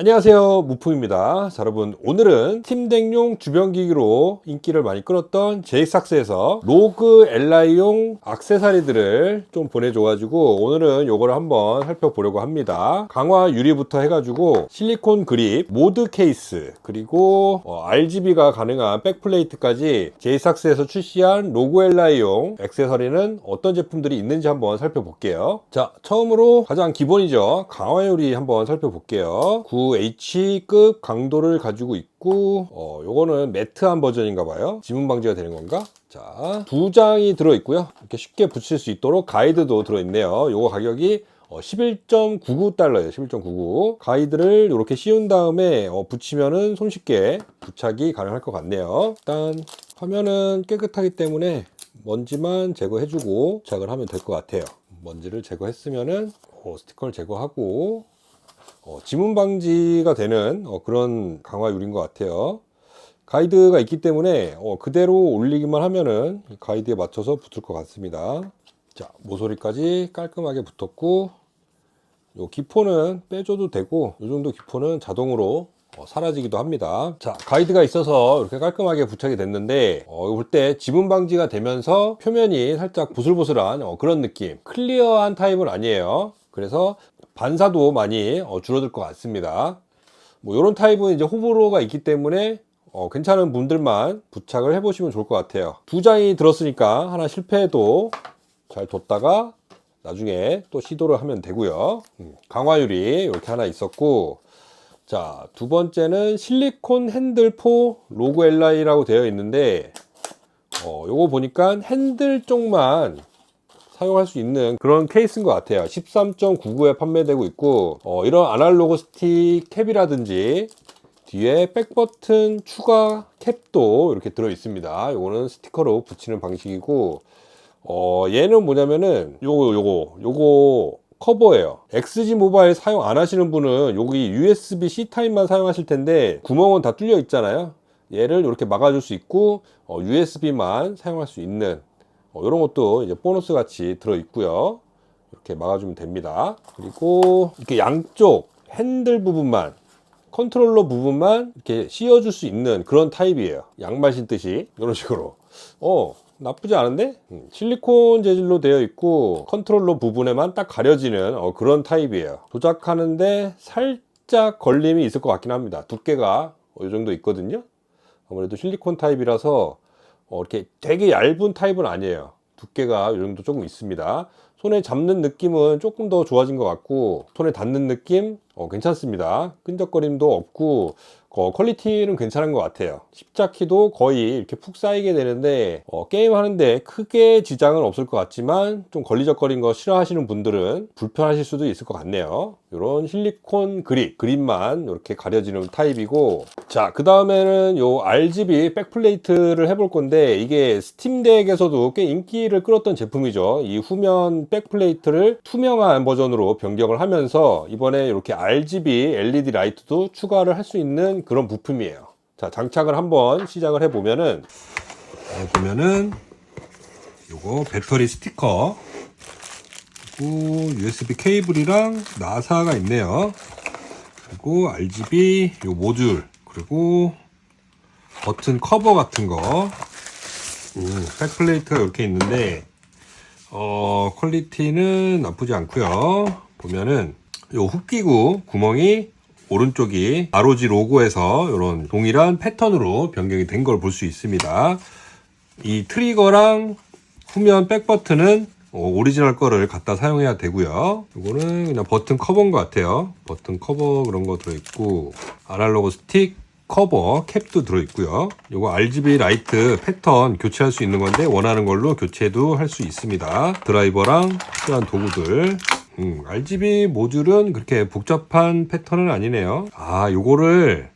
안녕하세요. 무풍입니다. 자, 여러분 오늘은 팀덱용 주변기기로 인기를 많이 끌었던 제이삭스에서 로그 LI용 악세사리들을 좀 보내줘 가지고 오늘은 요거를 한번 살펴보려고 합니다. 강화 유리부터 해가지고 실리콘 그립 모드 케이스 그리고 어, RGB가 가능한 백플레이트까지 제이삭스에서 출시한 로그 LI용 액세서리는 어떤 제품들이 있는지 한번 살펴볼게요. 자 처음으로 가장 기본이죠. 강화 유리 한번 살펴볼게요 9H급 강도를 가지고 있고 어 요거는 매트한 버전인가 봐요 지문 방지가 되는 건가 자 두 장이 들어 있고요 이렇게 쉽게 붙일 수 있도록 가이드도 들어 있네요 요거 가격이 11.99달러예요. 11.99. 가이드를 이렇게 씌운 다음에 어, 붙이면은 손쉽게 부착이 가능할 것 같네요. 일단 화면은 깨끗하기 때문에 먼지만 제거해주고 부착을 하면 될 것 같아요. 먼지를 제거했으면은 어, 스티커를 제거하고 어, 지문 방지가 되는 어, 그런 강화 유리인 것 같아요. 가이드가 있기 때문에 어, 그대로 올리기만 하면은 이 가이드에 맞춰서 붙을 것 같습니다. 자, 모서리까지 깔끔하게 붙었고, 요 기포는 빼줘도 되고, 요 정도 기포는 자동으로 어, 사라지기도 합니다. 자, 가이드가 있어서 이렇게 깔끔하게 부착이 됐는데, 어, 볼 때 지문 방지가 되면서 표면이 살짝 보슬보슬한 어, 그런 느낌. 클리어한 타입은 아니에요. 그래서 반사도 많이 어, 줄어들 것 같습니다. 뭐, 요런 타입은 이제 호불호가 있기 때문에 어, 괜찮은 분들만 부착을 해보시면 좋을 것 같아요. 두 장이 들었으니까 하나 실패해도 잘 뒀다가 나중에 또 시도를 하면 되고요. 음, 강화유리 이렇게 하나 있었고 자, 두 번째는 실리콘 핸들 포 로고 LI라고 되어 있는데 어, 요거 보니까 핸들 쪽만 사용할 수 있는 그런 케이스인 것 같아요. 13.99에 판매되고 있고 어, 이런 아날로그 스틱 캡이라든지 뒤에 백버튼 추가 캡도 이렇게 들어 있습니다. 요거는 스티커로 붙이는 방식이고 어, 얘는 뭐냐면은 요거 요거 요거 커버예요. XG 모바일 사용 안 하시는 분은 여기 USB-C 타입만 사용하실 텐데 구멍은 다 뚫려 있잖아요. 얘를 이렇게 막아줄 수 있고 어, USB만 사용할 수 있는 어, 이런 것도 이제 보너스 같이 들어 있고요. 이렇게 막아주면 됩니다. 그리고 이렇게 양쪽 핸들 부분만 컨트롤러 부분만 이렇게 씌워줄 수 있는 그런 타입이에요. 양말 신듯이 이런 식으로. 어 나쁘지 않은데 음, 실리콘 재질로 되어 있고 컨트롤러 부분에만 딱 가려지는 어, 그런 타입이에요. 조작하는데 살짝 걸림이 있을 것 같긴 합니다. 두께가 어, 이 정도 있거든요. 아무래도 실리콘 타입이라서 어, 이렇게 되게 얇은 타입은 아니에요. 두께가 이 정도 조금 있습니다. 손에 잡는 느낌은 조금 더 좋아진 것 같고 손에 닿는 느낌 어, 괜찮습니다. 끈적거림도 없고 어, 퀄리티는 괜찮은 것 같아요. 십자키도 거의 이렇게 푹 쌓이게 되는데 어, 게임 하는데 크게 지장은 없을 것 같지만 좀 걸리적거린 거 싫어하시는 분들은 불편하실 수도 있을 것 같네요. 이런 실리콘 그립, 그립만 이렇게 가려지는 타입이고 자, 그 다음에는 요 RGB 백플레이트를 해볼 건데 이게 스팀덱에서도 꽤 인기를 끌었던 제품이죠. 이 후면 백플레이트를 투명한 버전으로 변경을 하면서 이번에 이렇게 RGB LED 라이트도 추가를 할 수 있는 그런 부품이에요. 자, 장착을 한번 시작을 해 보면은 보면은 요거 배터리 스티커 그리고 USB 케이블이랑 나사가 있네요. 그리고 RGB 요 모듈 그리고 버튼 커버 같은 거 음, 백플레이트가 이렇게 있는데 어 퀄리티는 나쁘지 않고요 보면은 요 흡기구 구멍이 오른쪽이 ROG 로고에서 이런 동일한 패턴으로 변경이 된 걸 볼 수 있습니다 이 트리거랑 후면 백 버튼은 어, 오리지널 거를 갖다 사용해야 되고요. 이거는 그냥 버튼 커버인 것 같아요. 버튼 커버 그런 거 들어있고 아날로그 스틱 커버 캡도 들어있고요. 이거 RGB 라이트 패턴 교체할 수 있는 건데 원하는 걸로 교체도 할 수 있습니다. 드라이버랑 필요한 도구들 음, RGB 모듈은 그렇게 복잡한 패턴은 아니네요. 아, 요거를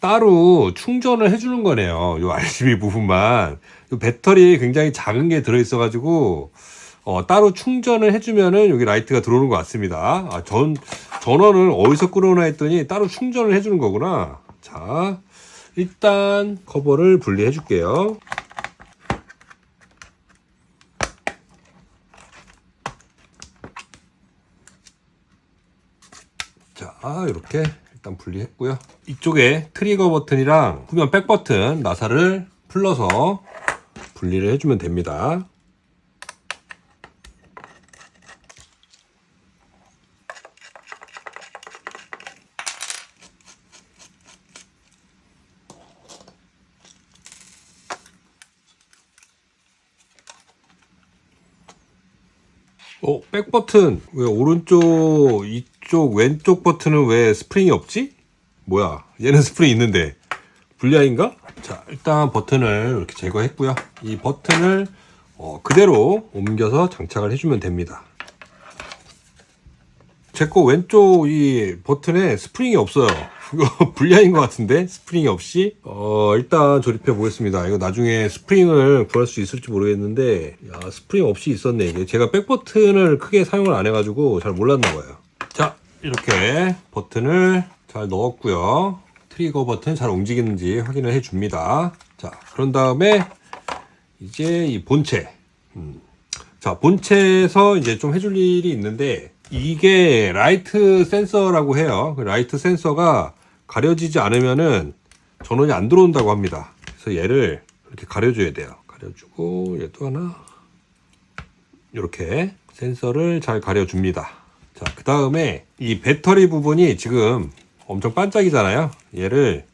따로 충전을 해주는 거네요. 요 RGB 부분만. 요 배터리 굉장히 작은 게 들어있어가지고, 어, 따로 충전을 해주면은 여기 라이트가 들어오는 것 같습니다. 아, 전, 전원을 어디서 끌어오나 했더니 따로 충전을 해주는 거구나. 자, 일단 커버를 분리해 줄게요. 자, 이렇게 일단 분리했고요. 이쪽에 트리거 버튼이랑 후면 백 버튼 나사를 풀러서 분리를 해주면 됩니다. 어, 백 버튼 왜 오른쪽 이 쪽 왼쪽 버튼은 왜 스프링이 없지? 뭐야? 얘는 스프링 있는데 불량인가? 자, 일단 버튼을 이렇게 제거했고요. 이 버튼을 어, 그대로 옮겨서 장착을 해주면 됩니다. 제 거 왼쪽 이 버튼에 스프링이 없어요. 이거 불량인 것 같은데 스프링이 없이 어 일단 조립해 보겠습니다. 이거 나중에 스프링을 구할 수 있을지 모르겠는데 야 스프링 없이 있었네 이게 제가 백 버튼을 크게 사용을 안 해가지고 잘 몰랐나 봐요. 자 이렇게 버튼을 잘 넣었고요. 트리거 버튼 잘 움직이는지 확인을 해 줍니다. 자 그런 다음에 이제 이 본체 음. 자, 본체에서 이제 좀 해줄 일이 있는데, 이게 라이트 센서라고 해요. 그 라이트 센서가 가려지지 않으면은 전원이 안 들어온다고 합니다. 그래서 얘를 이렇게 가려줘야 돼요. 가려주고, 얘도 하나. 이렇게 센서를 잘 가려줍니다. 자, 그 다음에 이 배터리 부분이 지금 엄청 반짝이잖아요. 얘를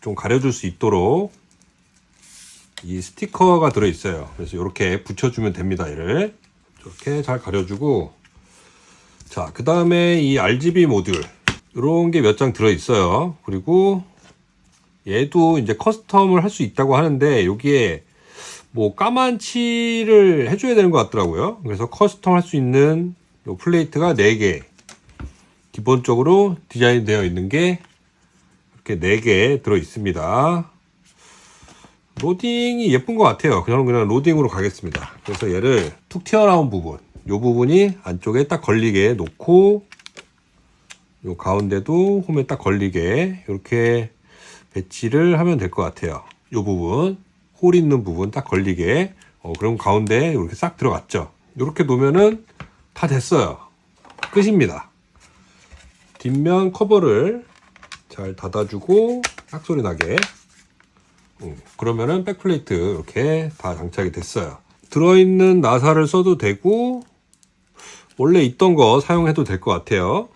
좀 가려줄 수 있도록 이 스티커가 들어있어요. 그래서 이렇게 붙여주면 됩니다. 얘를 이렇게 잘 가려주고 자, 그 다음에 이 RGB 모듈 이런 게 몇 장 들어있어요. 그리고 얘도 이제 커스텀을 할 수 있다고 하는데 여기에 뭐 까만 칠을 해줘야 되는 것 같더라고요. 그래서 커스텀 할 수 있는 요 플레이트가 4개 기본적으로 디자인 되어 있는 게 이렇게 4개 들어 있습니다. 로딩이 예쁜 것 같아요. 그냥 그냥 로딩으로 가겠습니다. 그래서 얘를 툭 튀어나온 부분, 이 부분이 안쪽에 딱 걸리게 놓고, 요 가운데도 홈에 딱 걸리게 이렇게 배치를 하면 될 것 같아요. 이 부분, 홀 있는 부분 딱 걸리게. 어, 그럼 가운데 이렇게 싹 들어갔죠. 이렇게 놓으면은 다 됐어요. 끝입니다. 뒷면 커버를 잘 닫아주고 딱 소리 나게 음, 그러면은 백플레이트 이렇게 다 장착이 됐어요. 들어있는 나사를 써도 되고 원래 있던 거 사용해도 될 것 같아요.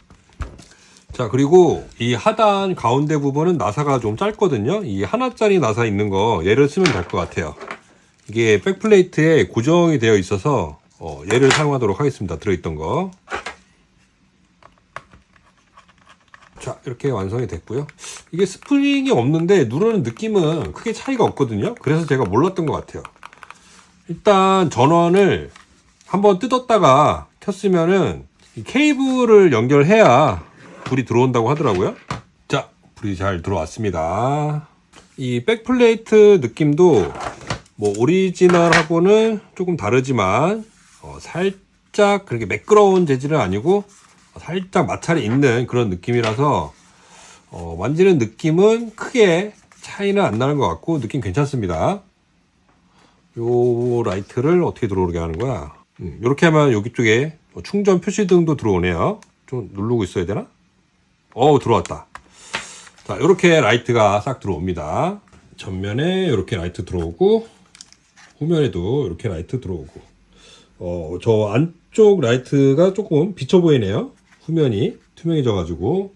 자 그리고 이 하단 가운데 부분은 나사가 좀 짧거든요. 이 하나짜리 나사 있는 거 얘를 쓰면 될 것 같아요. 이게 백플레이트에 고정이 되어 있어서 어, 얘를 사용하도록 하겠습니다. 들어있던 거. 자 이렇게 완성이 됐고요. 이게 스프링이 없는데 누르는 느낌은 크게 차이가 없거든요. 그래서 제가 몰랐던 것 같아요. 일단 전원을 한번 뜯었다가 켰으면은 이 케이블을 연결해야 불이 들어온다고 하더라고요. 자 불이 잘 들어왔습니다. 이 백플레이트 느낌도 뭐 오리지널하고는 조금 다르지만 어, 살짝 그렇게 매끄러운 재질은 아니고 살짝 마찰이 있는 그런 느낌이라서 어, 만지는 느낌은 크게 차이는 안 나는 것 같고 느낌 괜찮습니다. 요 라이트를 어떻게 들어오게 하는 거야? 음, 이렇게 하면 여기 쪽에 뭐 충전 표시등도 들어오네요. 좀 누르고 있어야 되나? 어 들어왔다. 자 이렇게 라이트가 싹 들어옵니다. 전면에 이렇게 라이트 들어오고 후면에도 이렇게 라이트 들어오고 어, 저 안쪽 라이트가 조금 비쳐 보이네요. 후면이 투명해져가지고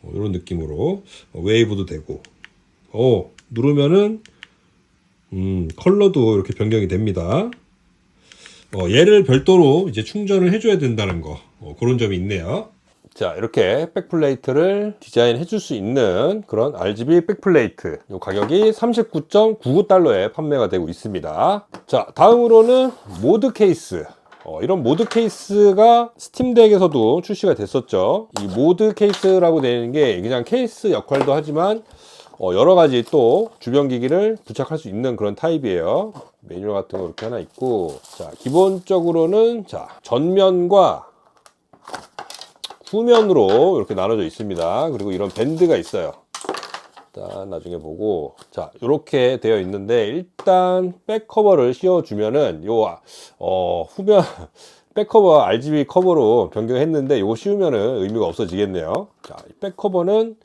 어, 이런 느낌으로 어, 웨이브도 되고 어 누르면은 음, 컬러도 이렇게 변경이 됩니다. 어, 얘를 별도로 이제 충전을 해줘야 된다는 거 어, 그런 점이 있네요. 자 이렇게 백플레이트를 디자인해 줄 수 있는 그런 RGB 백플레이트. 요 가격이 39.99달러에 판매가 되고 있습니다. 자 다음으로는 모드 케이스. 어, 이런 모드 케이스가 스팀덱에서도 출시가 됐었죠. 이 모드 케이스라고 되는 게 그냥 케이스 역할도 하지만 어, 여러 가지 또 주변 기기를 부착할 수 있는 그런 타입이에요. 매뉴얼 같은 거 이렇게 하나 있고. 자 기본적으로는 자 전면과 후면으로 이렇게 나눠져 있습니다. 그리고 이런 밴드가 있어요. 일단 나중에 보고 자 이렇게 되어 있는데 일단 백 커버를 씌워주면은 요 어, 후면 백커버 RGB 커버로 변경했는데 이거 씌우면은 의미가 없어지겠네요. 자, 이 백커버는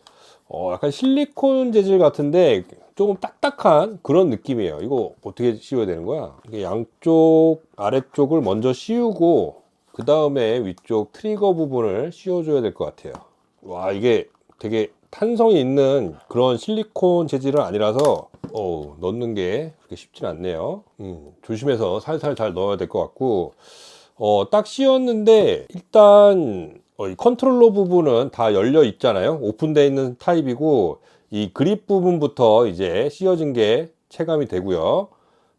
어, 약간 실리콘 재질 같은데 조금 딱딱한 그런 느낌이에요. 이거 어떻게 씌워야 되는 거야? 이게 양쪽 아래쪽을 먼저 씌우고 그 다음에 위쪽 트리거 부분을 씌워줘야 될 것 같아요. 와 이게 되게 탄성이 있는 그런 실리콘 재질은 아니라서 어 넣는 게 그렇게 쉽진 않네요. 음, 조심해서 살살 잘 넣어야 될 것 같고 어, 딱 씌웠는데 일단 어, 이 컨트롤러 부분은 다 열려 있잖아요. 오픈되어 있는 타입이고 이 그립 부분부터 이제 씌워진 게 체감이 되고요.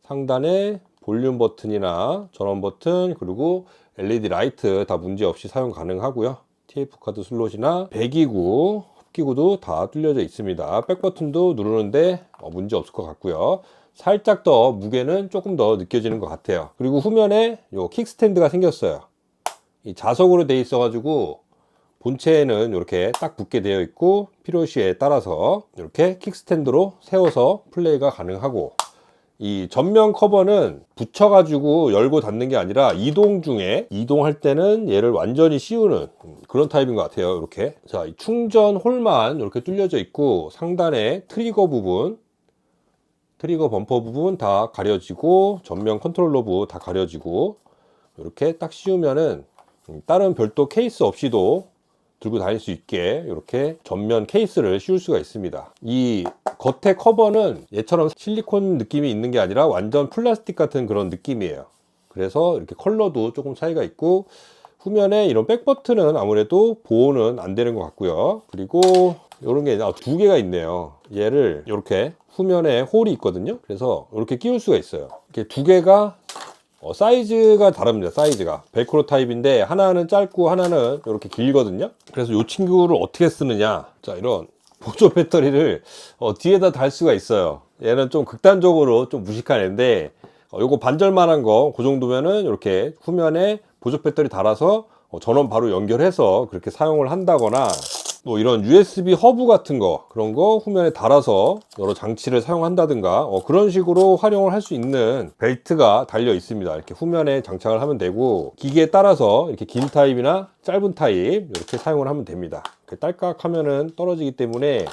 상단에 볼륨 버튼이나 전원 버튼 그리고 LED 라이트 다 문제 없이 사용 가능하고요. TF 카드 슬롯이나 배기구, 흡기구도 다 뚫려져 있습니다. 백 버튼도 누르는데 어, 문제 없을 것 같고요. 살짝 더 무게는 조금 더 느껴지는 것 같아요. 그리고 후면에 요 킥스탠드가 생겼어요. 이 자석으로 되어 있어 가지고 본체에는 이렇게 딱 붙게 되어 있고 필요시에 따라서 이렇게 킥스탠드로 세워서 플레이가 가능하고 이 전면 커버는 붙여가지고 열고 닫는 게 아니라 이동 중에 이동할 때는 얘를 완전히 씌우는 그런 타입인 것 같아요. 이렇게 자, 이 충전 홀만 이렇게 뚫려져 있고 상단에 트리거 부분 트리거 범퍼 부분 다 가려지고 전면 컨트롤러 부분 다 가려지고 이렇게 딱 씌우면은 음, 다른 별도 케이스 없이도 들고 다닐 수 있게 이렇게 전면 케이스를 씌울 수가 있습니다. 이 겉에 커버는 얘처럼 실리콘 느낌이 있는 게 아니라 완전 플라스틱 같은 그런 느낌이에요. 그래서 이렇게 컬러도 조금 차이가 있고 후면에 이런 백 버튼은 아무래도 보호는 안 되는 것 같고요. 그리고 이런 게 아, 두 개가 있네요. 얘를 이렇게 후면에 홀이 있거든요. 그래서 이렇게 끼울 수가 있어요. 이렇게 두 개가 어, 사이즈가 다릅니다. 사이즈가 벨크로 타입인데 하나는 짧고 하나는 이렇게 길거든요. 그래서 이 친구를 어떻게 쓰느냐? 자 이런 보조 배터리를 어, 뒤에다 달 수가 있어요. 얘는 좀 극단적으로 좀 무식한 애인데 어, 요거 반절만한 거 그 정도면은 이렇게 후면에 보조 배터리 달아서 어, 전원 바로 연결해서 그렇게 사용을 한다거나 뭐 이런 USB 허브 같은 거 그런 거 후면에 달아서 여러 장치를 사용한다든가 어, 그런 식으로 활용을 할 수 있는 벨트가 달려 있습니다 이렇게 후면에 장착을 하면 되고 기기에 따라서 이렇게 긴 타입이나 짧은 타입 이렇게 사용을 하면 됩니다 이렇게 딸깍 하면은 떨어지기 때문에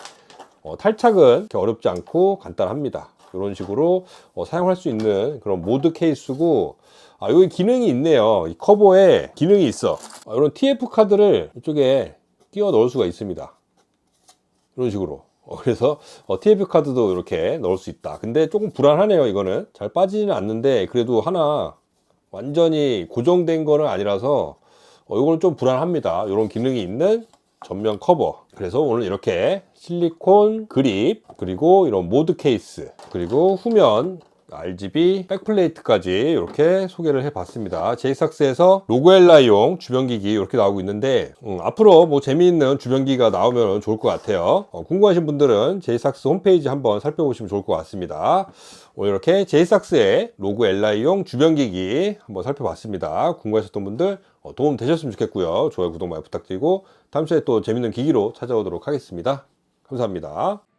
어, 탈착은 이렇게 어렵지 않고 간단합니다 이런 식으로 어, 사용할 수 있는 그런 모드 케이스고 아, 여기 기능이 있네요. 이 커버에 기능이 있어. 아, 이런 TF 카드를 이쪽에 끼워 넣을 수가 있습니다. 이런 식으로. 어, 그래서 어, TF 카드도 이렇게 넣을 수 있다. 근데 조금 불안하네요. 이거는 잘 빠지지는 않는데 그래도 하나 완전히 고정된 거는 아니라서 어, 이거는 좀 불안합니다. 이런 기능이 있는 전면 커버. 그래서 오늘 이렇게 실리콘 그립 그리고 이런 모드 케이스 그리고 후면 RGB 백플레이트까지 이렇게 소개를 해봤습니다. 제이삭스에서 로그엘라용 주변기기 이렇게 나오고 있는데 음, 앞으로 뭐 재미있는 주변기기가 나오면 좋을 것 같아요. 어, 궁금하신 분들은 제이삭스 홈페이지 한번 살펴보시면 좋을 것 같습니다. 오늘 이렇게 제이삭스의 로그엘라용 주변기기 한번 살펴봤습니다. 궁금하셨던 분들 어, 도움 되셨으면 좋겠고요. 좋아요, 구독 많이 부탁드리고 다음 주에 또 재밌는 기기로 찾아오도록 하겠습니다. 감사합니다.